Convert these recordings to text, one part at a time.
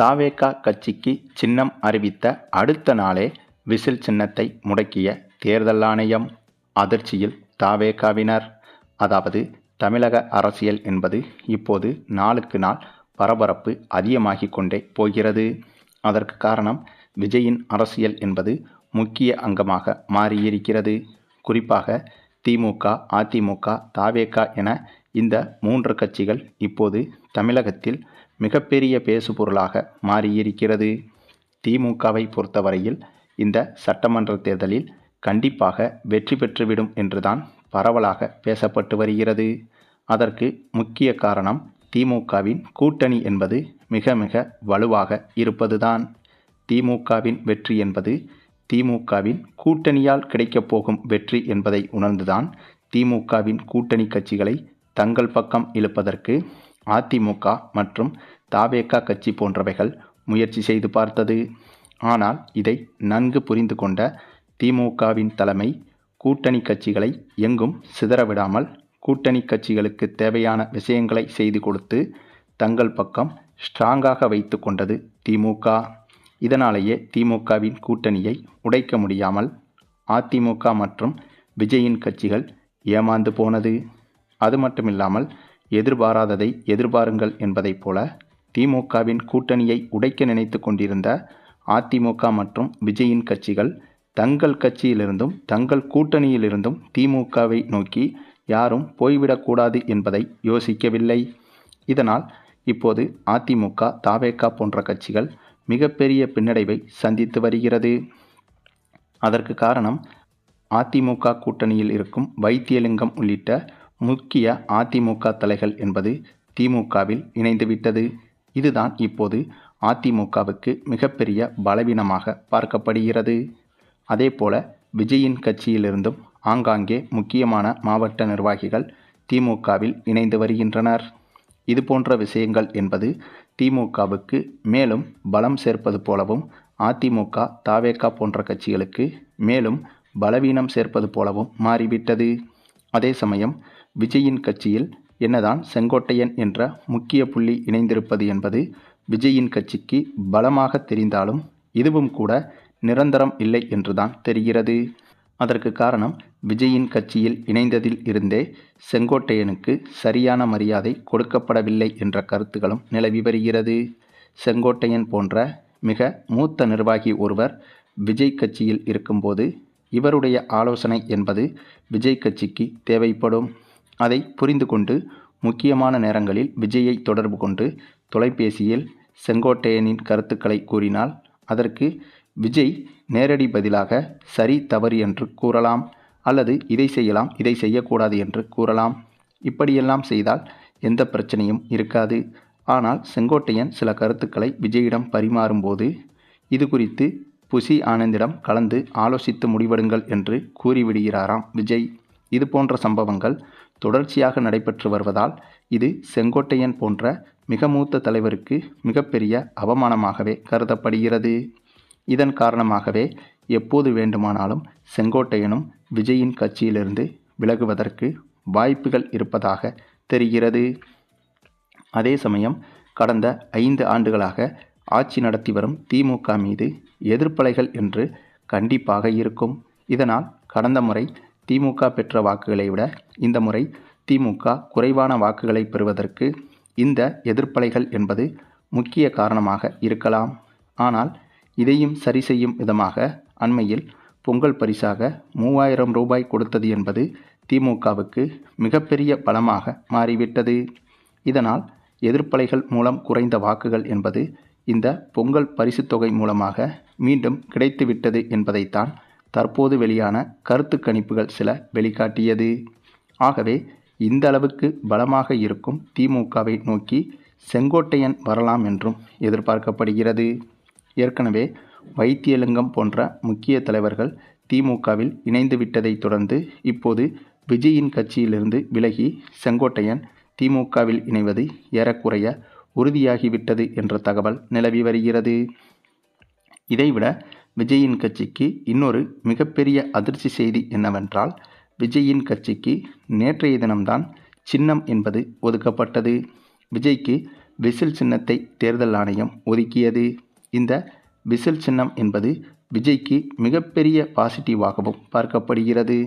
தாவேகா கட்சிக்கு சின்னம் அறிவித்த அடுத்த நாளே விசில் சின்னத்தை முடக்கிய தேர்தல் ஆணையம் அதிர்ச்சியில் தாவேகாவினர். அதாவது தமிழக அரசியல் என்பது இப்போது நாளுக்கு நாள் பரபரப்பு அதிகமாகிக் கொண்டே போகிறது. அதற்கு காரணம் விஜயின் அரசியல் என்பது முக்கிய அங்கமாக மாறியிருக்கிறது. குறிப்பாக திமுக அதிமுக தாவேகா என இந்த மூன்று கட்சிகள் இப்போது தமிழகத்தில் மிகப்பெரிய பேசுபொருளாக மாறியிருக்கிறது. திமுகவை பொறுத்தவரையில் இந்த சட்டமன்ற தேர்தலில் கண்டிப்பாக வெற்றி பெற்றுவிடும் என்றுதான் பரவலாக பேசப்பட்டு வருகிறது. அதற்கு முக்கிய காரணம் திமுகவின் கூட்டணி என்பது மிக மிக வலுவாக இருப்பதுதான். திமுகவின் வெற்றி என்பது திமுகவின் கூட்டணியால் கிடைக்கப் போகும் வெற்றி என்பதை உணர்ந்துதான் திமுகவின் கூட்டணி கட்சிகளை தங்கள் பக்கம் இழுப்பதற்கு அதிமுக மற்றும் தாவேகா கட்சி போன்றவைகள் முயற்சி செய்து பார்த்தது. ஆனால் இதை நன்கு புரிந்து கொண்ட திமுகவின் தலைமை கூட்டணி கட்சிகளை எங்கும் சிதறவிடாமல் கூட்டணி கட்சிகளுக்கு தேவையான விஷயங்களை செய்து கொடுத்து தங்கள் பக்கம் ஸ்ட்ராங்காக வைத்து கொண்டது திமுக. இதனாலேயே திமுகவின் கூட்டணியை உடைக்க முடியாமல் அதிமுக மற்றும் விஜயின் கட்சிகள் ஏமாந்து போனது. அது மட்டுமில்லாமல் எதிர்பாராததை எதிர்பாருங்கள் என்பதைப் போல திமுகவின் கூட்டணியை உடைக்க நினைத்து கொண்டிருந்த அதிமுக மற்றும் விஜயின் கட்சிகள் தங்கள் கட்சியிலிருந்தும் தங்கள் கூட்டணியிலிருந்தும் திமுகவை நோக்கி யாரும் போய்விடக்கூடாது என்பதை யோசிக்கவில்லை. இதனால் இப்போது அதிமுக தாவேகா போன்ற கட்சிகள் மிகப்பெரிய பின்னடைவை சந்தித்து வருகிறது. அதற்கு காரணம் அதிமுக கூட்டணியில் இருக்கும் வைத்தியலிங்கம் உள்ளிட்ட முக்கிய அதிமுக தலைகள் என்பது திமுகவில் இணைந்துவிட்டது. இதுதான் இப்போது அதிமுகவுக்கு மிகப்பெரிய பலவீனமாக பார்க்கப்படுகிறது. அதேபோல விஜயின் கட்சியிலிருந்தும் ஆங்காங்கே முக்கியமான மாவட்ட நிர்வாகிகள் திமுகவில் இணைந்து வருகின்றனர். இது போன்ற விஷயங்கள் என்பது திமுகவுக்கு மேலும் பலம் சேர்ப்பது போலவும் அதிமுக தாவேகா போன்ற கட்சிகளுக்கு மேலும் பலவீனம் சேர்ப்பது போலவும் மாறிவிட்டது. அதே சமயம் விஜயின் கட்சியில் என்னதான் செங்கோட்டையன் என்ற முக்கிய புள்ளி இணைந்திருப்பது என்பது விஜயின் கட்சிக்கு பலமாக தெரிந்தாலும் இதுவும் கூட நிரந்தரம் இல்லை என்றுதான் தெரிகிறது. அதற்கு காரணம் விஜயின் கட்சியில் இணைந்ததில் இருந்தே செங்கோட்டையனுக்கு சரியான மரியாதை கொடுக்கப்படவில்லை என்ற கருத்துகளும் நிலவி வருகிறது. செங்கோட்டையன் போன்ற மிக மூத்த நிர்வாகி ஒருவர் விஜய் கட்சியில் இருக்கும்போது இவருடைய ஆலோசனை என்பது விஜய் கட்சிக்கு தேவைப்படும். அதை புரிந்து கொண்டு முக்கியமான நேரங்களில் விஜயை தொடர்பு கொண்டு தொலைபேசியில் செங்கோட்டையனின் கருத்துக்களை கூறினால் அதற்கு விஜய் நேரடி பதிலாக சரி தவறு என்று கூறலாம் அல்லது இதை செய்யலாம் இதை செய்யக்கூடாது என்று கூறலாம். இப்படியெல்லாம் செய்தால் எந்த பிரச்சனையும் இருக்காது. ஆனால் செங்கோட்டையன் சில கருத்துக்களை விஜயிடம் பரிமாறும்போது இது குறித்து புசி ஆனந்திடம் கலந்து ஆலோசித்து முடிவெடுங்கள் என்று கூறிவிடுகிறாராம் விஜய். இது போன்ற சம்பவங்கள் தொடர்ச்சியாக நடைபெற்று வருவதால் இது செங்கோட்டையன் போன்ற மிக மூத்த தலைவருக்கு மிகப்பெரிய அவமானமாகவே கருதப்படுகிறது. இதன் காரணமாகவே எப்போது வேண்டுமானாலும் செங்கோட்டையனும் விஜயின் கட்சியிலிருந்து விலகுவதற்கு வாய்ப்புகள் இருப்பதாக தெரிகிறது. அதே சமயம் கடந்த ஐந்து ஆண்டுகளாக ஆட்சி நடத்தி வரும் திமுக மீது எதிர்ப்பலைகள் என்று கண்டிப்பாக இருக்கும். இதனால் கடந்த முறை திமுக பெற்ற வாக்குகளை விட இந்த முறை திமுக குறைவான வாக்குகளை பெறுவதற்கு இந்த எதிர்ப்பலைகள் என்பது முக்கிய காரணமாக இருக்கலாம். ஆனால் இதையும் சரி செய்யும் விதமாக அண்மையில் பொங்கல் பரிசாக மூவாயிரம் ரூபாய் கொடுத்தது என்பது திமுகவுக்கு மிகப்பெரிய பலமாக மாறிவிட்டது. இதனால் எதிர்ப்பலைகள் மூலம் குறைந்த வாக்குகள் என்பது இந்த பொங்கல் பரிசுத் தொகை மூலமாக மீண்டும் கிடைத்துவிட்டது என்பதைத்தான் தற்போது வெளியான கருத்து கணிப்புகள் சில வெளிக்காட்டியது. ஆகவே இந்த அளவுக்கு பலமாக இருக்கும் திமுகவை நோக்கி செங்கோட்டையன் வரலாம் என்றும் எதிர்பார்க்கப்படுகிறது. ஏற்கனவே வைத்தியலிங்கம் போன்ற முக்கிய தலைவர்கள் திமுகவில் இணைந்துவிட்டதைத் தொடர்ந்து இப்போது விஜயின் கட்சியிலிருந்து விலகி செங்கோட்டையன் திமுகவில் இணைவது ஏறக்குறைய உறுதியாகிவிட்டது என்ற தகவல் நிலவி வருகிறது. இதைவிட விஜயின் கட்சிக்கு இன்னொரு மிகப்பெரிய அதிர்ச்சி செய்தி என்னவென்றால் விஜயின் கட்சிக்கு நேற்றைய தினம்தான் சின்னம் என்பது ஒதுக்கப்பட்டது. விஜய்க்கு விசில் சின்னத்தை தேர்தல் ஆணையம் ஒதுக்கியது. இந்த விசில் சின்னம் என்பது விஜய்க்கு மிகப்பெரிய பாசிட்டிவாகவும் பார்க்கப்படுகிறது.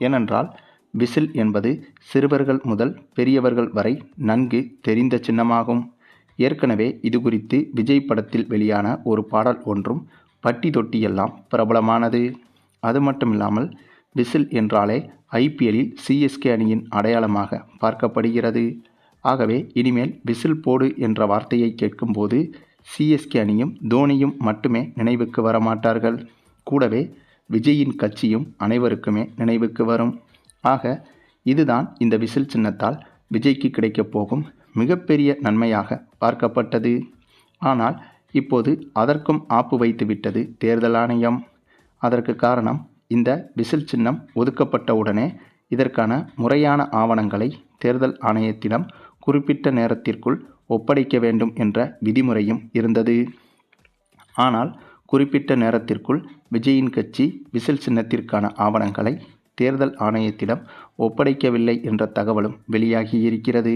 ஏனென்றால் விசில் என்பது சிறுவர்கள் முதல் பெரியவர்கள் வரை நன்கு தெரிந்த சின்னமாகும். ஏற்கனவே இது குறித்து விஜய் படத்தில் வெளியான ஒரு பாடல் ஒன்றும் பட்டி தொட்டி எல்லாம் பிரபலமானது. அது மட்டும் இல்லாமல் விசில் என்றாலே ஐபிஎல்லில் சிஎஸ்கே அணியின் அடையாளமாக பார்க்கப்படுகிறது. ஆகவே இனிமேல் விசில் போடு என்ற வார்த்தையை கேட்கும்போது சிஎஸ்கே அணியும் தோனியும் மட்டுமே நினைவுக்கு வரமாட்டார்கள். கூடவே விஜயின் கட்சியும் அனைவருக்குமே நினைவுக்கு வரும். ஆக இதுதான் இந்த விசில் சின்னத்தால் விஜய்க்கு கிடைக்கப் போகும் மிகப்பெரிய நன்மையாக பார்க்கப்பட்டது. ஆனால் இப்போது அதற்கும் ஆப்பு வைத்துவிட்டது தேர்தல் ஆணையம். அதற்கு காரணம் இந்த விசில் சின்னம் ஒதுக்கப்பட்ட உடனே இதற்கான முறையான ஆவணங்களை தேர்தல் ஆணையத்திடம் குறிப்பிட்ட நேரத்திற்குள் ஒப்படைக்க வேண்டும் என்ற விதிமுறையும் இருந்தது. ஆனால் குறிப்பிட்ட நேரத்திற்குள் விஜயின் கட்சி விசில் சின்னத்திற்கான ஆவணங்களை தேர்தல் ஆணையத்திடம் ஒப்படைக்கவில்லை என்ற தகவலும் வெளியாகியிருக்கிறது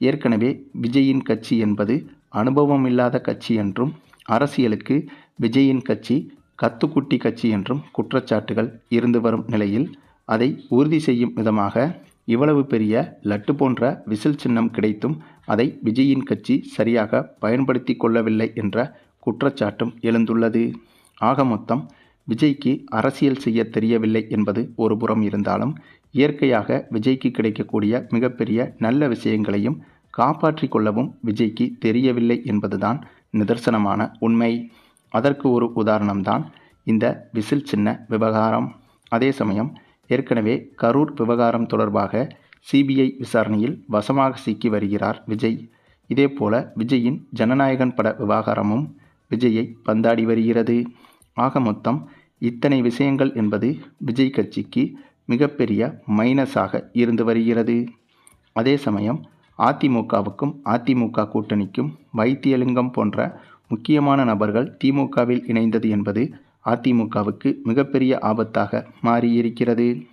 ஏற்கனவே விஜயின் கட்சி என்பது அனுபவம் இல்லாத கட்சி என்றும் அரசியலுக்கு விஜயின் கட்சி கத்துக்குட்டி கட்சி என்றும் குற்றச்சாட்டுகள் இருந்து வரும் நிலையில் அதை உறுதி செய்யும் விதமாக இவ்வளவு பெரிய லட்டு போன்ற விசில் சின்னம் கிடைத்தும் அதை விஜயின் கட்சி சரியாக பயன்படுத்தி கொள்ளவில்லை என்ற குற்றச்சாட்டும் எழுந்துள்ளது. ஆக மொத்தம் விஜய்க்கு அரசியல் செய்ய தெரியவில்லை என்பது ஒரு புறம் இருந்தாலும் இயற்கையாக விஜய்க்கு கிடைக்கக்கூடிய மிகப்பெரிய நல்ல விஷயங்களையும் காப்பாற்றி கொள்ளவும் விஜய்க்கு தெரியவில்லை என்பதுதான் நிதர்சனமான உண்மை. அதற்கு ஒரு உதாரணம்தான் இந்த விசில் சின்ன விவகாரம். அதே சமயம் ஏற்கனவே கரூர் விவகாரம் தொடர்பாக சிபிஐ விசாரணையில் வசமாக சிக்கி வருகிறார் விஜய். இதேபோல விஜயின் ஜனநாயகன் பட விவகாரமும் விஜயை பந்தாடி வருகிறது. ஆக மொத்தம் இத்தனை விஷயங்கள் என்பது விஜய் கட்சிக்கு மிகப்பெரிய மைனஸாக இருந்து வருகிறது. அதே சமயம் அதிமுகவுக்கும் அதிமுக கூட்டணிக்கும் வைத்தியலிங்கம் போன்ற முக்கியமான நபர்கள் திமுகவில் இணைந்தது என்பது அதிமுகவுக்கு மிகப்பெரிய ஆபத்தாக மாறியிருக்கிறது.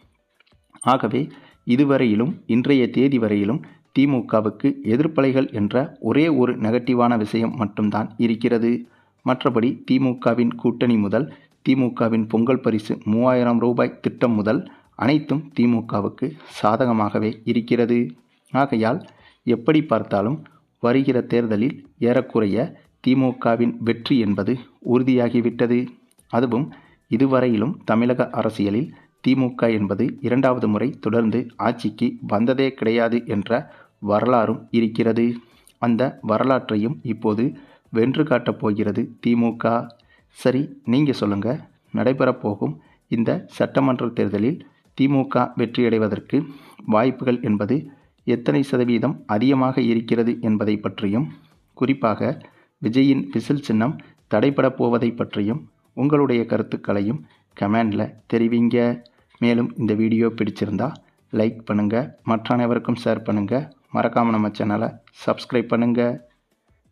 ஆகவே இதுவரையிலும் இன்றைய தேதி வரையிலும் திமுகவுக்கு எதிர்ப்பலைகள் என்ற ஒரே ஒரு நெகட்டிவான விஷயம் மட்டும்தான் இருக்கிறது. மற்றபடி திமுகவின் கூட்டணி முதல் திமுகவின் பொங்கல் பரிசு மூவாயிரம் ரூபாய் திட்டம் முதல் அனைத்தும் திமுகவுக்கு சாதகமாகவே இருக்கிறது. ஆகையால் எப்படி பார்த்தாலும் வருகிற தேர்தலில் ஏறக்குறைய திமுகவின் வெற்றி என்பது உறுதியாகிவிட்டது. அதுவும் இதுவரையிலும் தமிழக அரசியலில் திமுக என்பது இரண்டாவது முறை தொடர்ந்து ஆட்சிக்கு வந்ததே கிடையாது என்ற வரலாறும் இருக்கிறது. அந்த வரலாற்றையும் இப்போது வென்று காட்டப் போகிறது திமுக. சரி நீங்கள் சொல்லுங்கள் நடைபெறப்போகும் இந்த சட்டமன்ற தேர்தலில் திமுக வெற்றியடைவதற்கு வாய்ப்புகள் என்பது எத்தனை சதவீதம் அதிகமாக இருக்கிறது என்பதை பற்றியும் குறிப்பாக விஜயின் விசில் சின்னம் தடைபடப் போவதை பற்றியும் உங்களுடைய கருத்துக்களையும் கமெண்டில் தெரிவிங்க. மேலும் இந்த வீடியோ பிடிச்சிருந்தா லைக் பண்ணுங்கள் மற்ற அனைவருக்கும் ஷேர் பண்ணுங்கள் மறக்காமல் நம்ம சேனலை சப்ஸ்கிரைப் பண்ணுங்கள்